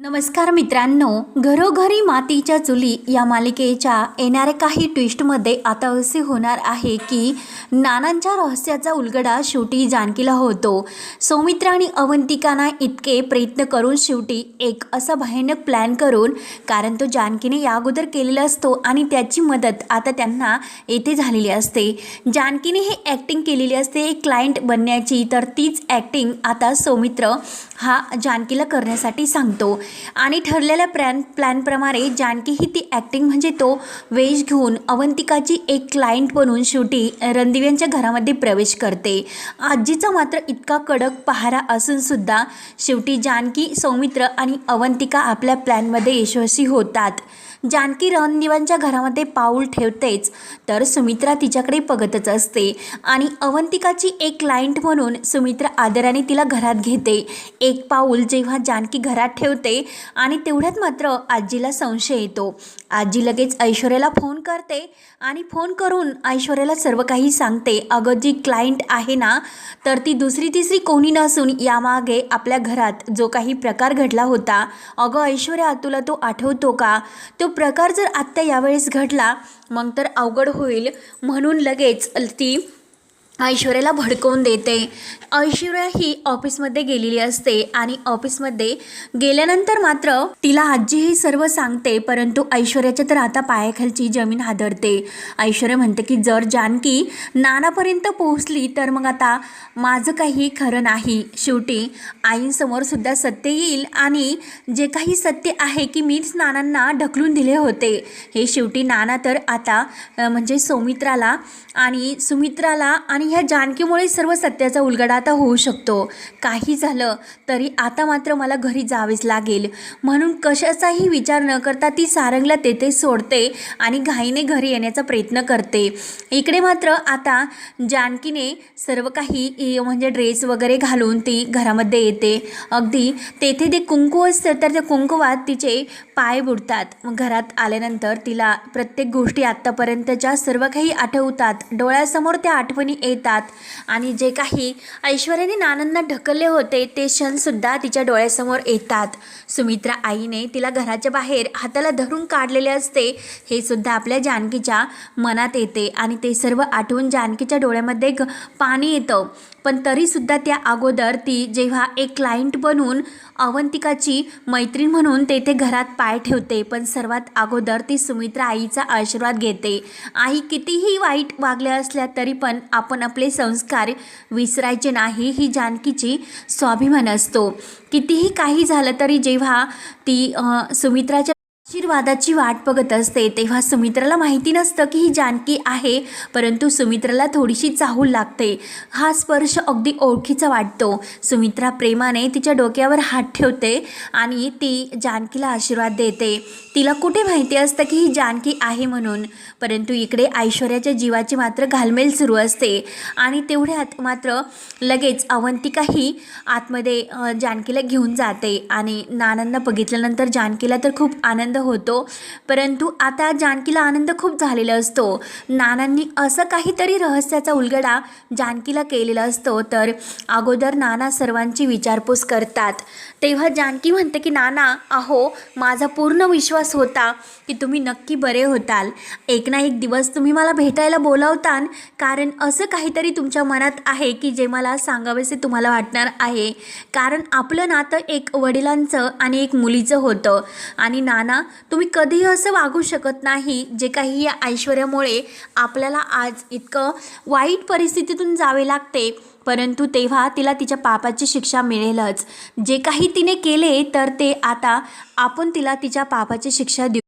नमस्कार मित्रांनो घरोघरी मातीच्या चुली या मालिकेच्या येणाऱ्या काही ट्विस्टमध्ये आता असे होणार आहे की नानांच्या रहस्याचा उलगडा शेवटी जानकीला होतो. सौमित्र आणि अवंतिकांना इतके प्रयत्न करून शेवटी एक असा भयानक प्लॅन करून कारण तो जानकीने या अगोदर केलेला असतो आणि त्याची मदत आता त्यांना येथे झालेली असते. जानकीने ही ॲक्टिंग केलेली असते क्लायंट बनण्याची तर तीच ॲक्टिंग आता सौमित्र हा जानकीला करण्यासाठी सांगतो. आणि ठरलेल्या प्लॅन प्लॅनप्रमाणे जानकी ही ती ॲक्टिंग म्हणजे तो वेश घेऊन अवंतिकाची एक क्लायंट बनून शेवटी रणदिव्यांच्या घरामध्ये प्रवेश करते. आजीचा मात्र इतका कडक पहारा असूनसुद्धा शेवटी जानकी सौमित्र आणि अवंतिका आपल्या प्लॅनमध्ये यशस्वी होतात. जानकी रणदिवांच्या घरामध्ये पाऊल ठेवतेच तर सुमित्रा तिच्याकडे बघतच असते आणि अवंतिकाची एक क्लायंट म्हणून सुमित्रा आदराने तिला घरात घेते. एक पाऊल जेव्हा जानकी घरात ठेवते आणि तेवढ्यात मात्र आजीला संशय येतो. आजी लगेच ऐश्वर्याला फोन करते आणि फोन करून ऐश्वर्याला सर्व काही सांगते. अगं जी क्लायंट आहे ना तर ती दुसरी तिसरी कोणी नसून यामागे आपल्या घरात जो काही प्रकार घडला होता. अगं ऐश्वर्या तुला तो आठवतो का? तो प्रकार जर आत्ता यावेळेस घडला मग तर अवघड होईल. म्हणून लगेच ती ऐश्वर्याला भडकवून देते. ऐश्वर्या ही ऑफिसमध्ये गेलेली असते आणि ऑफिसमध्ये गेल्यानंतर मात्र तिला आजी हे सर्व सांगते परंतु ऐश्वर्याच्या तर आता पायाखालची जमीन हादरते. ऐश्वर्या म्हणते की जर जानकी नानापर्यंत पोहोचली तर मग आता माझं काही खरं नाही. शेवटी आईंसमोर सुद्धा सत्य येईल आणि जे काही सत्य आहे की मीच नानांना ढकलून दिले होते. हे शेवटी नाना तर आता म्हणजे सौमित्राला आणि सुमित्राला आणि ह्या जानकीमुळे सर्व सत्याचा उलगडा आता होऊ शकतो. काही झालं तरी आता मात्र मला घरी जावेच लागेल. म्हणून कशाचाही विचार न करता ती सारंगला तेथे सोडते आणि घाईने घरी येण्याचा प्रयत्न करते. इकडे मात्र आता जानकीने सर्व काही म्हणजे ड्रेस वगैरे घालून ती घरामध्ये येते. अगदी तेथे ते कुंकू असतं तर त्या कुंकुवात तिचे पाय बुडतात. मग घरात आल्यानंतर तिला प्रत्येक गोष्टी आत्तापर्यंतच्या सर्व काही आठवतात. डोळ्यासमोर त्या आठवणी येत मिळतात. आणि जे काही ऐश्वर्याने नानांना ढकलले होते ते क्षणसुद्धा तिच्या डोळ्यासमोर येतात. सुमित्रा आईने तिला घराच्या बाहेर हाताला धरून काढलेले असते हे सुद्धा आपल्या जानकीच्या मनात येते आणि ते सर्व आठवून जानकीच्या डोळ्यामध्ये ग पाणी येतं. पण तरीसुद्धा त्या अगोदर ती जेव्हा एक क्लायंट बनून अवंतिकाची मैत्रीण म्हणून तेथे घरात पाय ठेवते पण सर्वात अगोदर ती सुमित्रा आईचा आशीर्वाद घेते. आई कितीही वाईट वागल्या असल्या तरी पण आपण आपले संस्कार विसरायचे नाही ही जानकीची स्वाभिमान असतो. कितीही काही झालं तरी जेव्हा ती सुमित्राच्या आशीर्वादाची वाट बघत असते तेव्हा सुमित्राला माहिती नसतं की ही जानकी आहे परंतु सुमित्राला थोडीशी चाहूल लागते. हा स्पर्श अगदी ओळखीचा वाटतो. सुमित्रा प्रेमाने तिच्या डोक्यावर हात ठेवते आणि ती जानकीला आशीर्वाद देते. तिला कुठे माहिती असतं की ही जानकी आहे म्हणून? परंतु इकडे ऐश्वर्याच्या जीवाची मात्र घालमेल सुरू असते आणि तेवढ्यात मात्र लगेच अवंतिकाही आतमध्ये जानकीला घेऊन जाते आणि नानांना बघितल्यानंतर जानकीला तर खूप आनंद होतो. परंतु आता जानकीला आनंद खूप झालेला असतो. नानांनी असं काहीतरी रहस्याचा उलगडा जानकीला केलेला असतो तर अगोदर नाना सर्वांची विचारपूस करतात. तेव्हा जानकी म्हणते की नाना अहो माझा पूर्ण विश्वास होता की तुम्ही नक्की बरे होताल. एक ना एक दिवस तुम्ही मला भेटायला बोलावतान. कारण असं काहीतरी तुमच्या मनात आहे की जे मला सांगावेसे तुम्हाला वाटणार आहे. कारण आपलं नातं एक वडिलांचं आणि एक मुलीचं होतं. आणि नाना तुम्ही कधीही असं वागू शकत नाही जे काही या ऐश्वर्यामुळे आपल्याला आज इतकं वाईट परिस्थितीतून जावे लागते. परंतु तेव्हा तिला तिच्या पापाची शिक्षा मिळेलच. जे काही तिने केले तर ते आता आपण तिला तिच्या पापाची शिक्षा देऊ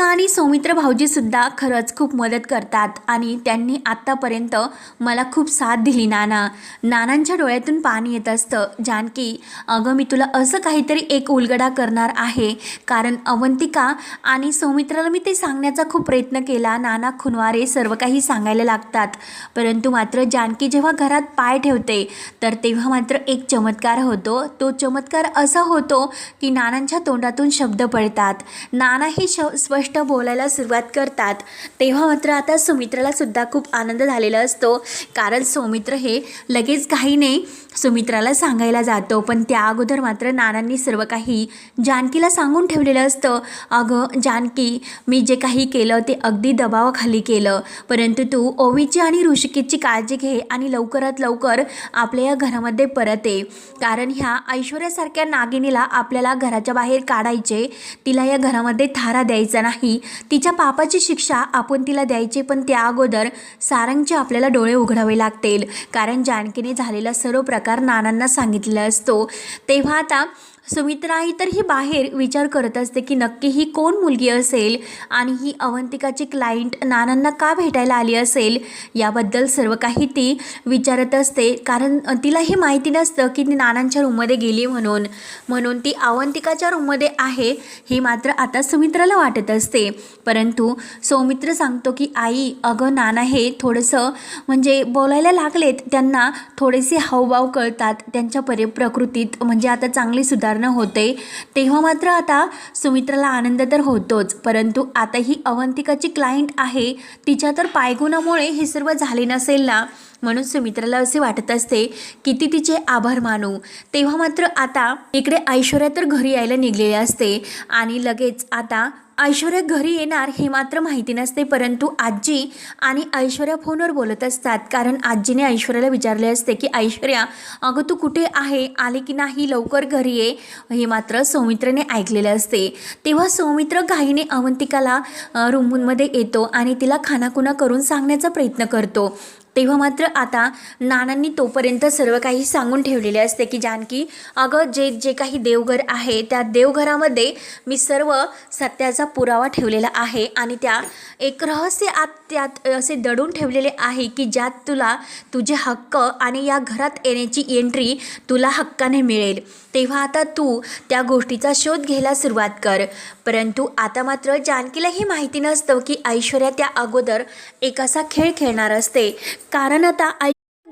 अवंतिका आणि सौमित्र भाऊजीसुद्धा खरंच खूप मदत करतात आणि त्यांनी आत्तापर्यंत मला खूप साथ दिली नाना. नानांच्या डोळ्यातून पाणी येत असतं. जानकी अगं मी तुला असं काहीतरी एक उलगडा करणार आहे. कारण अवंतिका आणि सौमित्राला मी ते सांगण्याचा खूप प्रयत्न केला. नाना खुनवारे सर्व काही सांगायला लागतात. परंतु मात्र जानकी जेव्हा घरात पाय ठेवते तर तेव्हा मात्र एक चमत्कार होतो. तो चमत्कार असा होतो की नानांच्या तोंडातून शब्द पडतात. नाना हे श स्पष्ट बोलायला सुरुवात करतात. तेव्हा मात्र आता सुमित्राला सुद्धा खूप आनंद झालेला असतो. कारण सौमित्र हे लगेच काही नाही सुमित्राला सांगायला जातो पण त्या अगोदर मात्र नानांनी सर्व काही जानकीला सांगून ठेवलेलं असतं. अगं जानकी मी जे काही केलं ते अगदी दबावाखाली केलं परंतु तू ओवीची आणि ऋषिकेची काळजी घे आणि लवकरात लवकर आपल्या या घरामध्ये परत ये. कारण ह्या ऐश्वर्यासारख्या नागिनीला आपल्याला घराच्या बाहेर काढायचे तिला या घरामध्ये थारा द्यायचा नाही. तिच्या पापाची शिक्षा आपण तिला द्यायची पण त्या अगोदर सारंगचे आपल्याला डोळे उघडावे लागतील. कारण जानकीने झालेला सर्व प्रकार प्रकार नानांना सांगितलेला असतो. तेव्हा आता सुमित्रा आई तर ही बाहेर विचार करत असते की नक्की ही कोण मुलगी असेल? आणि ही अवंतिकाची क्लायंट नानांना का भेटायला आली असेल? याबद्दल सर्व काही ती विचारत असते. कारण तिला हे माहिती नसतं की ती नानांच्या रूममध्ये गेली म्हणून. म्हणून ती अवंतिकाच्या रूममध्ये आहे हे मात्र आता सुमित्राला वाटत असते. परंतु सौमित्र सांगतो की आई अगं नाना हे थोडंसं म्हणजे बोलायला लागलेत. त्यांना थोडेसे हावभाव कळतात. त्यांच्या परि प्रकृतीत म्हणजे आता चांगली सुधारणा होते. तेव्हा मात्र आता सुमित्राला आनंद तर होतोच परंतु आता ही अवंतिकाची क्लायंट आहे तिच्या तर पायगुणामुळे हे सर्व झाले नसेल ना? म्हणून सुमित्राला असे वाटत असते किती तिचे आभार मानू. तेव्हा मात्र आता इकडे ऐश्वर्या तर घरी यायला निघलेली असते आणि लगेच आता ऐश्वर्या घरी येणार हे मात्र माहिती नसते परंतु आजी आणि ऐश्वर्या फोनवर बोलत असतात. कारण आजीने ऐश्वर्याला विचारले असते की ऐश्वर्या अगं तू कुठे आहे? आले की नाही? लवकर घरी ये. हे मात्र सौमित्रने ऐकलेलं असते. तेव्हा सौमित्र घाईने अवंतिकाला रूममध्ये येतो आणि तिला खानाखुना करून सांगण्याचा प्रयत्न करतो. तेव्हा मात्र आता नानांनी तोपर्यंत सर्व काही सांगून ठेवलेले असते की जानकी अगं जे जे काही देवघर आहे त्या देवघरामध्ये मी सर्व सत्याचा पुरावा ठेवलेला आहे आणि त्या एक रहस्य आत त्यात असे दडून ठेवलेले आहे की ज्यात तुला तुझे हक्क आणि या घरात येण्याची एंट्री तुला हक्काने मिळेल. तेव्हा आता तू त्या गोष्टीचा शोध घ्यायला सुरुवात कर. परंतु आता मात्र जानकीला ही माहिती नसतं की ऐश्वर्या त्या अगोदर एक असा खेळ खेळणार असते. कारण आता ऐ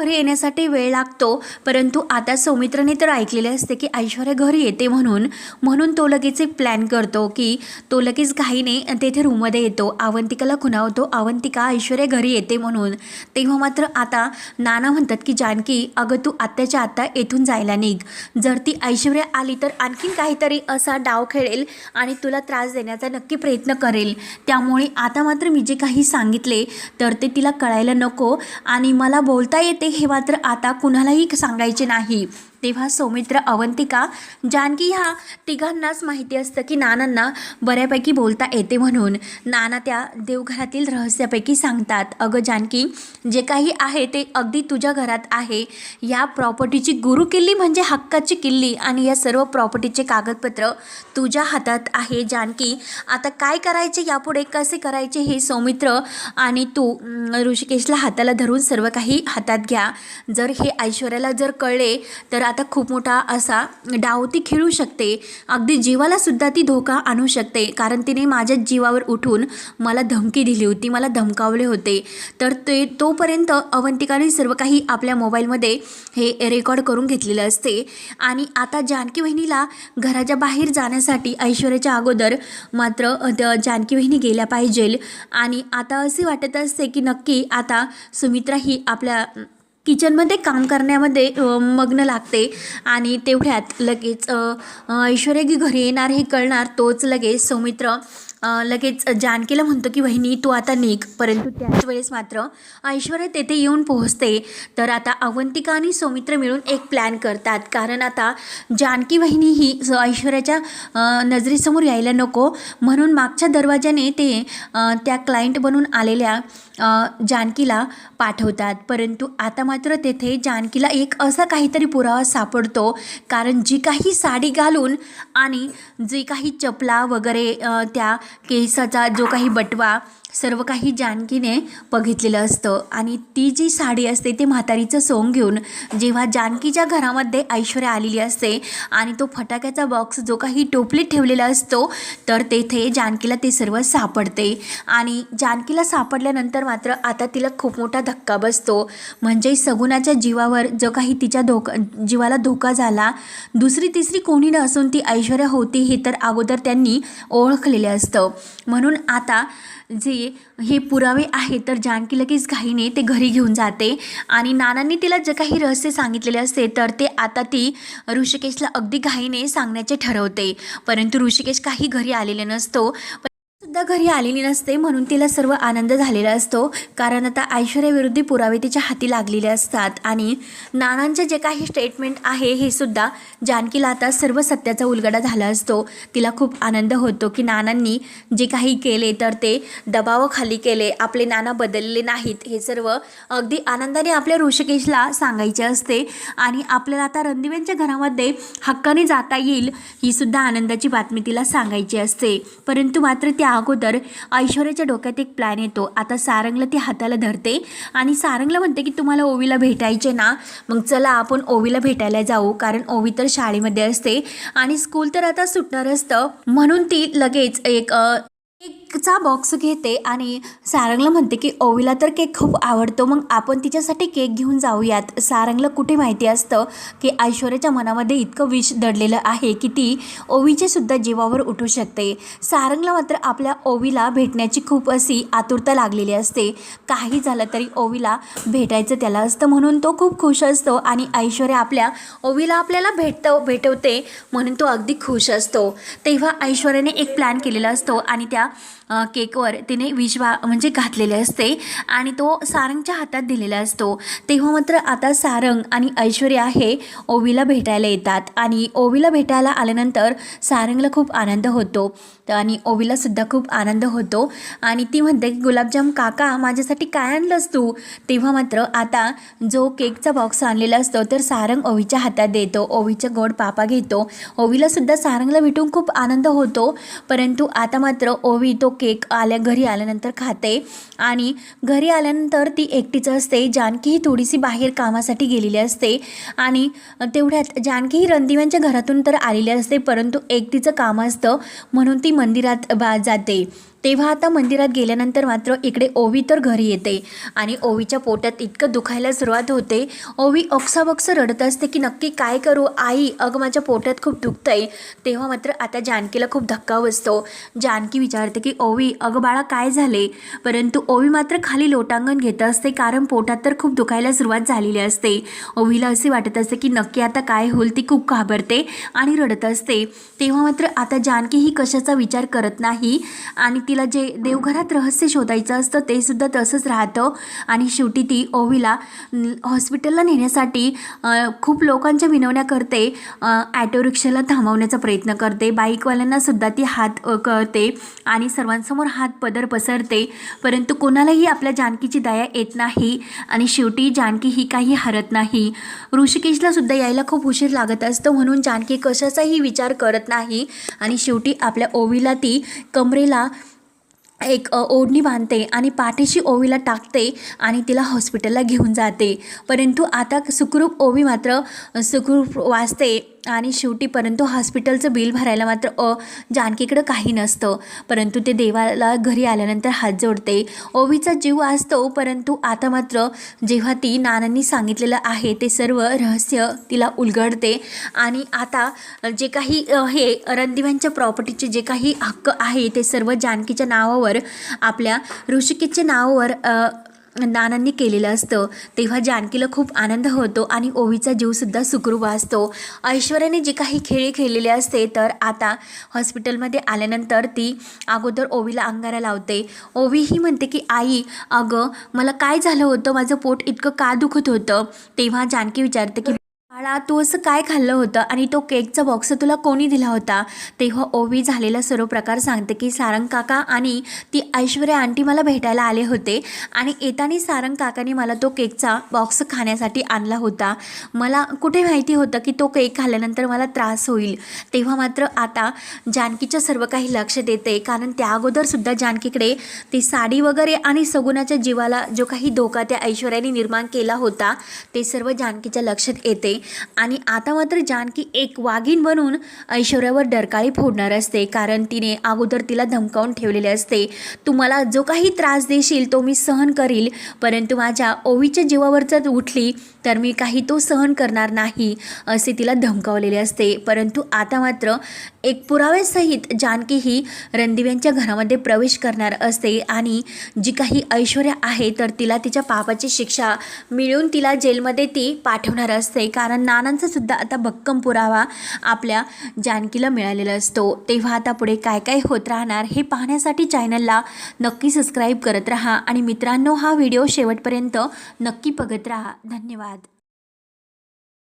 घरी येण्यासाठी वेळ लागतो. परंतु आता सौमित्रने तर ऐकलेले असते की ऐश्वर्या घरी येते म्हणून. म्हणून तो लगेच एक प्लॅन करतो की तो लगेच घाईने तेथे रूममध्ये येतो. अवंतिकाला खुणावतो. अवंतिका ऐश्वर्या घरी येते म्हणून. तेव्हा मात्र आता नाना म्हणतात की जानकी अगं तू आत्ताच्या आत्ता येथून जायला निघ. जर ती ऐश्वर्या आली तर आणखीन काहीतरी असा डाव खेळेल आणि तुला त्रास देण्याचा नक्की प्रयत्न करेल. त्यामुळे आता मात्र मी जे काही सांगितले तर ते तिला कळायला नको आणि मला बोलता येते हे मात्र आता कुणालाही सांगायचे नाही. तेव्हा सौमित्र अवंतिका जानकी ह्या तिघांनाच माहिती असतं की नानांना बऱ्यापैकी बोलता येते म्हणून. नाना त्या देवघरातील रहस्यापैकी सांगतात अगं जानकी जे काही आहे ते अगदी तुझ्या घरात आहे. या प्रॉपर्टीची गुरु किल्ली म्हणजे हक्काची किल्ली आणि या सर्व प्रॉपर्टीचे कागदपत्र तुझ्या हातात आहे जानकी. आता काय करायचे? यापुढे कसे करायचे हे सौमित्र आणि तू ऋषिकेशला हाताला धरून सर्व काही हातात घ्या. जर हे ऐश्वर्याला जर कळले तर आता खूप मोठा असा डाव ती खेळू शकते. अगदी जीवाला सुद्धा ती धोका आणू शकते. कारण तिने माझ्या जीवावर उठून मला धमकी दिली होती मला धमकावले होते. तर ते तोपर्यंत अवंतिकाने सर्व काही आपल्या मोबाईलमध्ये हे रेकॉर्ड करून घेतलेलं असते. आणि आता जानकी वहिनीला घराच्या बाहेर जाण्यासाठी ऐश्वर्याच्या अगोदर मात्र जानकी वहिनी गेल्या पाहिजेल. आणि आता असे वाटत असते की नक्की आता सुमित्रा ही आपल्या किचनमध्ये काम करण्यामध्ये मग्न लागते. आणि तेवढ्यात लगेच ऐश्वर्या की घरी येणार हे कळणार तोच लगेच सौमित्र लगेच जानकीला म्हणतो की वहिनी तू आता निघ. परंतु त्याच वेळेस मात्र ऐश्वर्या तेथे येऊन पोहोचते. तर आता अवंतिका आणि सौमित्र मिळून एक प्लॅन करतात. कारण आता जानकी वहिनी ही ऐश्वर्याच्या नजरेसमोर यायला नको. म्हणून मागच्या दरवाजाने ते त्या क्लायंट बनून आलेल्या जानकीला पाठवतात. परंतु आता मात्र तेथे जानकीला एक असा काहीतरी पुरावा सापडतो. कारण जी काही साडी घालून आणि जी काही चपला वगैरे त्या केसाचा जो काही बटवा सर्व काही जानकीने बघितलेलं असतं. आणि ती जी साडी असते ते म्हातारीचं सोंग घेऊन जेव्हा जानकीच्या घरामध्ये ऐश्वर्या आलेली असते आणि तो फटाक्याचा बॉक्स जो काही टोपलीत ठेवलेला असतो तर तेथे जानकीला ते सर्व सापडते. आणि जानकीला सापडल्यानंतर मात्र आता तिला खूप मोठा धक्का बसतो. म्हणजे सगुणाच्या जीवावर जो काही तिच्या धोका जीवाला धोका झाला दुसरी तिसरी कोणी नसून ती ऐश्वर्या होती हे तर अगोदर त्यांनी ओळखलेले असतं. म्हणून आता जे हे पुरावे आहेत तर जानकी लगेच घाईने ते घरी घेऊन जाते. आणि नानांनी तिला जे काही रहस्य सांगितलेले असते तर ते आता ती ऋषिकेशला अगदी घाईने सांगण्याचे ठरवते. परंतु ऋषिकेश काही घरी आलेले नसतो. सुद्धा घरी आलेली नसते म्हणून तिला सर्व आनंद झालेला असतो. कारण आता ऐश्वर्याविरुद्ध पुरावे तिच्या हाती लागलेले असतात आणि नानांचे जे काही स्टेटमेंट आहे हे सुद्धा जानकीला आता सर्व सत्याचा उलगडा झाला असतो. तिला खूप आनंद होतो की नानांनी जे काही केले तर ते दबावाखाली केले आपले नाना बदलले नाहीत. हे सर्व अगदी आनंदाने आपल्या ऋषिकेशला सांगायचे असते आणि आपल्याला आता रणदिव्यांच्या घरामध्ये हक्काने जाता येईल ही सुद्धा आनंदाची बातमी तिला सांगायची असते. परंतु मात्र त्या अगोदर ऐश्वर्याच्या डोक्यात एक प्लॅन येतो. आता सारंगला ती हाताला धरते आणि सारंगला म्हणते की तुम्हाला ओवीला भेटायचे ना मग चला आपण ओवीला भेटायला जाऊ कारण ओवी तर शाळेमध्ये असते आणि स्कूल तर आता सुटणार असतं. म्हणून ती लगेच एक केकचा बॉक्स घेते आणि सारंगला म्हणते की ओवीला तर केक खूप आवडतो मग आपण तिच्यासाठी केक घेऊन जाऊयात. सारंगला कुठे माहिती असतं की ऐश्वर्याच्या मनामध्ये इतकं विष दडलेलं आहे की ती ओवीच्या सुद्धा जीवावर उठू शकते. सारंगला मात्र आपल्या ओवीला भेटण्याची खूप अशी आतुरता लागलेली असते. काही झालं तरी ओवीला भेटायचं त्याला असतं म्हणून तो खूप खुश असतो आणि ऐश्वर्या आपल्या ओवीला आपल्याला भेटतं भेटवते म्हणून तो अगदी खुश असतो. तेव्हा ऐश्वर्याने एक प्लॅन केलेला असतो आणि त्या केकवर तिने विश्वा म्हणजे घातलेले असते आणि तो सारंगच्या हातात दिलेला असतो. तेव्हा मात्र आता सारंग आणि ऐश्वर्या हे ओवीला भेटायला येतात आणि ओवीला भेटायला आल्यानंतर सारंगला खूप आनंद होतो आणि ओवीलासुद्धा खूप आनंद होतो आणि ती म्हणते की गुलाबजाम काका माझ्यासाठी काय आणलंस तू? तेव्हा मात्र आता जो केकचा बॉक्स आणलेला असतो तर सारंग ओवीच्या हातात देतो ओवीचा गोड पापा घेतो. ओवीलासुद्धा सारंगला भेटून खूप आनंद होतो. परंतु आता मात्र ओवी तो केक आल्या घरी आल्यानंतर खाते. आणि घरी आल्यानंतर ती एकटीच असते. जानकी ही थोडीशी बाहेर कामासाठी गेलेली असते. आणि तेवढ्यात जानकी ही रणदिव्यांच्या घरातून तर आलेली असते. परंतु एकटीचं काम असतं. म्हणून ती मंदिरात बा जाते. तेव्हा आता मंदिरात गेल्यानंतर मात्र इकडे ओवी तर घरी येते. आणि ओवीच्या पोटात इतकं दुखायला सुरुवात होते. ओवी अक्साबक्स रडत असते की नक्की काय करू? आई अगं माझ्या पोटात खूप दुखतं आहे तेव्हा मात्र आता जानकीला खूप धक्का बसतो जानकी विचारते की ओवी अगं बाळा काय झाले? परंतु ओवी मात्र खाली लोटांगण घेत असते कारण पोटात तर खूप दुखायला सुरुवात झालेली असते. ओवीला असे वाटत असते की नक्की आता काय होईल ती खूप घाबरते आणि रडत असते. तेव्हा मात्र आता जानकी ही कशाचा विचार करत नाही आणि तिला जे देवघरात रहस्य शोधायचं असतं ते सुद्धा तसंच राहतं. आणि शेवटी ती ओवीला हॉस्पिटलला नेण्यासाठी खूप लोकांच्या विनवण्या करते ॲटो रिक्षाला थांबवण्याचा प्रयत्न करते बाईकवाल्यांना सुद्धा ती हात करते आणि सर्वांसमोर हात पदर पसरते. परंतु कोणालाही आपल्या जानकीची दया येत नाही आणि शेवटी जानकी ही काही हरत नाही. ऋषिकेशला सुद्धा यायला खूप उशीर लागत असतो म्हणून जानकी कशाचाही विचार करत नाही. आणि शेवटी आपल्या ओवीला ती कमरेला एक ओढणी बांधते आणि पाठीशी ओवीला टाकते आणि तिला हॉस्पिटलला घेऊन जाते. परंतु आता सुखरूप ओवी मात्र सुखरूप वाचते. आणि शेवटी परंतु हॉस्पिटलचं बिल भरायला मात्र अ जानकीकडं काही नसतं. परंतु ते देवाला घरी आल्यानंतर हात जोडते. ओवीचा जीव असतो परंतु आता मात्र जेव्हा ती नानांनी सांगितलेलं आहे ते सर्व रहस्य तिला उलगडते. आणि आता जे काही हे रणदिव्यांच्या प्रॉपर्टीचे जे काही हक्क आहे ते सर्व जानकीच्या नावावर आपल्या ऋषिकेच्या नावावर नानांनी केलेलं असतं. तेव्हा जानकीला खूप आनंद होतो आणि ओवीचा जीवसुद्धा सुखरूप असतो. ऐश्वर्याने जी काही खेळी खेळलेली असते तर आता हॉस्पिटलमध्ये आल्यानंतर ती अगोदर ओवीला अंगारा लावते. ओवी ही म्हणते की आई अगं मला काय झालं होतं? माझं पोट इतकं का दुखत होतं? तेव्हा जानकी विचारते की बाळा तू असं काय खाल्लं होतं? आणि तो केकचा बॉक्स तुला कोणी दिला होता? तेव्हा ओवी झालेला सर्व प्रकार सांगते की सारंग काका आणि ती ऐश्वर्या आंटी मला भेटायला आले होते. आणि येताना सारंग काकाने मला तो केकचा बॉक्स खाण्यासाठी आणला होता. मला कुठे माहिती होतं की तो केक खाल्ल्यानंतर मला त्रास होईल? तेव्हा मात्र आता जानकीच्या सर्व काही लक्षात येते कारण त्या अगोदरसुद्धा जानकीकडे ती साडी वगैरे आणि सगुणाच्या जीवाला जो काही धोका त्या ऐश्वर्याने निर्माण केला होता ते सर्व जानकीच्या लक्षात येते. आणि आता मात्र जानकी एक वाघीण बनून ऐश्वर्यावर डरकाळी फोडणार असते कारण तिने अगोदर तिला धमकावून ठेवलेले असते. तुम्हाला जो काही त्रास देशील तो मी सहन करील परंतु माझ्या ओवीच्या जीवावर जर उठली तर मी काही तो सहन करणार नाही असे तिला धमकावलेले असते. परंतु आता मात्र एक पुराव्यासहित जानकी ही रणदिव्यांच्या घरामध्ये प्रवेश करणार असते आणि जी काही ऐश्वर्या आहे तर तिला तिच्या पापाची शिक्षा मिळून तिला जेलमध्ये ती पाठवणार असते. कारण नानांचा सुद्धा आता भक्कम पुरावा आपल्या जानकीला मिळालेला असतो. तेव्हा आता पुढे काय काय होत राहणार हे पाहण्यासाठी चॅनलला नक्की सबस्क्राईब करत राहा. आणि मित्रांनो हा व्हिडिओ शेवटपर्यंत नक्की बघत राहा. धन्यवाद.